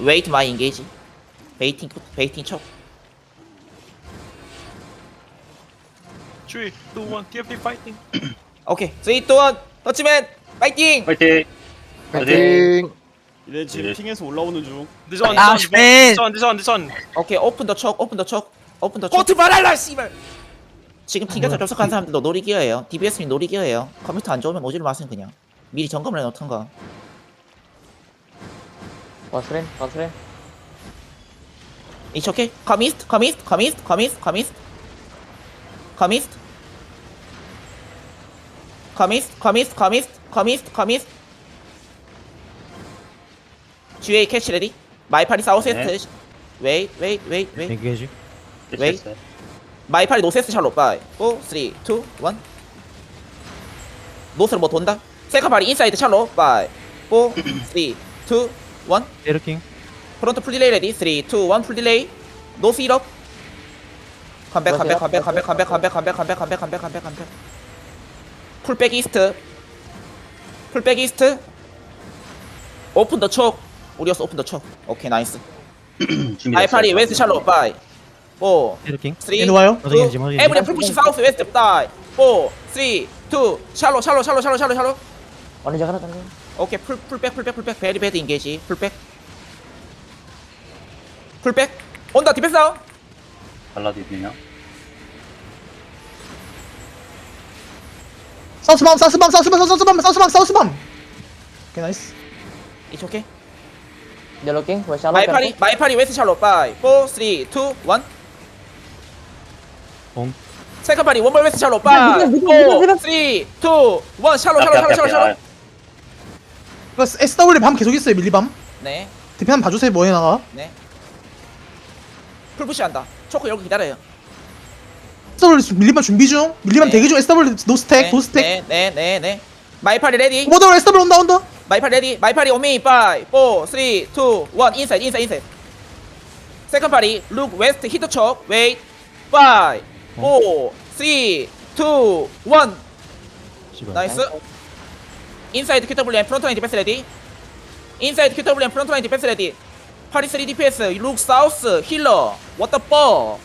Wait my engage. 베이팅 베이팅 쳐. 3, 2, 1, TFT fighting. 오케이. 3 2 1. 터치맨 파이팅. 파이팅! 파이팅. 얘네 지금 네. 핑에서 올라오는 중. This one, 아, this 쉣. one, this one, this one. 오케이. 오픈 더 척. 오픈 더 척. 오픈 더 척. 코트 말할라 씨발. 지금 튕겨서 접속한 사람들도 놀이기어예요. DBS님 놀이기어예요. 컴퓨터 안 좋으면 오지를 마세요 그냥. 미리 점검을 해놓던가. One frame, one frame. It's okay. Come east, come east, come east, come east, come east. Come east. Come east, come east, come east, come east, come east. GA catch ready. My party southeast. Wait, wait, wait, wait. 대기해지 Wait. My party northeast shallow. Five, four, three, two, one. 노스로 뭐 돈다. 세카 발이 인사이드 샬로. 5, 4, 3, 2, 1 Tailking. 프론트 풀 딜레이 레디. 3 2 1 풀 딜레이. 노스 힐업. 컴백 컴백 컴백 컴백 컴백 컴백 컴백 컴백 컴백 컴백 컴백 컴백. 풀백 이스트. 풀백 이스트. 오픈 더촉 우리였어 오픈 더촉 오케이 나이스. 마이파리 웨스트 샬롯 바이. 4 Tailking. 3 얘는 와요? 어디 계신지 모르겠네. 에브리 풀푸시 사우스 웨스트 다이. 4 3 2 샬로 샬로 샬로 샬로 샬로 샬로 어느 자가나 당겨 오케이 풀 풀백 풀백 풀백. 베리 베리 인게이지 풀백. 풀백. 온다 디펜스 다운. 발라드 있네요. 사우스밤 사우스밤 사우스밤 사우스밤 사우스밤 사우스밤. 오케이 나이스. 이츠 오케이 샬롯 마이파리 마이파리 웨스트 샬로 바이 4 3 2 1 공. 세컨 파리 원몰 웨스트 샬로 바이 4 3 2 1 샬로 샬로 샬로 샬로 샬로 이거 SW 밤 계속 있어요 밀리밤. 네 대표 한번 봐주세요 뭐해 나가. 네. 풀푸시 한다 초크 여기 기다려요 SW 밀리밤 준비 중. 밀리밤 네. 대기 중 SW 노스택 노스택. 네 네 네 네 마이파리 레디 오버더 SW 온다 온다. 마이파리 레디 마이파리 오미 파이 4 3 2 1 인사이드 인사이드 인사이드 세컨 파리 룩 웨스트 히트 촉 웨이트 5 4 3 2 1 씨발. 나이스 인사이드 QWM 프론트 라인 디펜스 레디 인사이드 QWM 프론트 라인 디펜스 레디 파리 3 DPS 룩 사우스 힐러 워터 버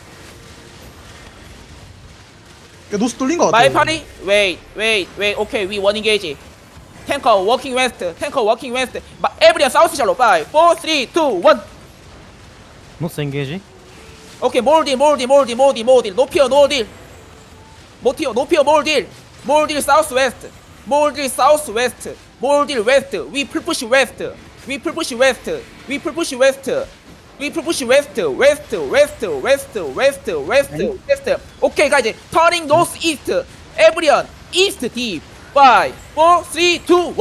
이거 노스 뚫린 거 같아. 마이파리 웨이트 웨이트 웨이트 오케이 위 원 인 게이지 탱커 워킹 웨스트 탱커 워킹 웨스트 에브리언 사우스 샬로 5 4 3 2 1 Not engage. 오케이 몰딜 몰딜 몰딜 몰딜 몰딜 높이어 노딜 모티어 높이어 몰딜 몰딜 사우스 웨스트 몰딜 사우스 웨스트 몰딜 웨스트 위 풀푸시 웨스트 위 풀푸시 웨스트 위 풀푸시 웨스트 위 풀푸시 웨스트 웨스트 웨스트 웨스트 웨스트 웨스트 웨스트 오케이 가이즈 터닝 노스 이스트 에브리언 이스트 딥 5 4 3 2 1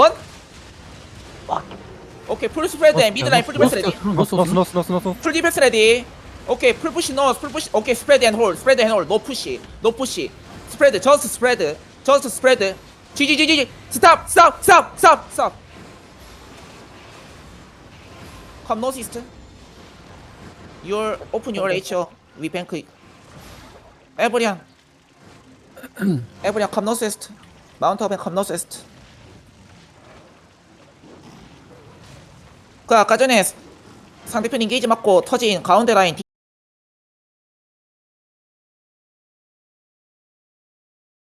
오케이 풀 스프레드 앤 미드라인 풀 디펜스 레디 노스 노스 노스 노스. 풀 디펜스 레디 오케이 풀 푸시 노스 풀 푸시 오케이 스프레드 앤홀 스프레드 앤홀노 푸시 노 푸시 스프레드 저스트 스프레드 저스트 스프레드 쥐쥐쥐쥐 스탑 스탑 스탑 스탑 스탑 Come no system Your open your HO We bank Everyone Everyone come northwest Mount up and come northwest 그 아까 전에 상대편 인게이지 맞고 터진 가운데 라인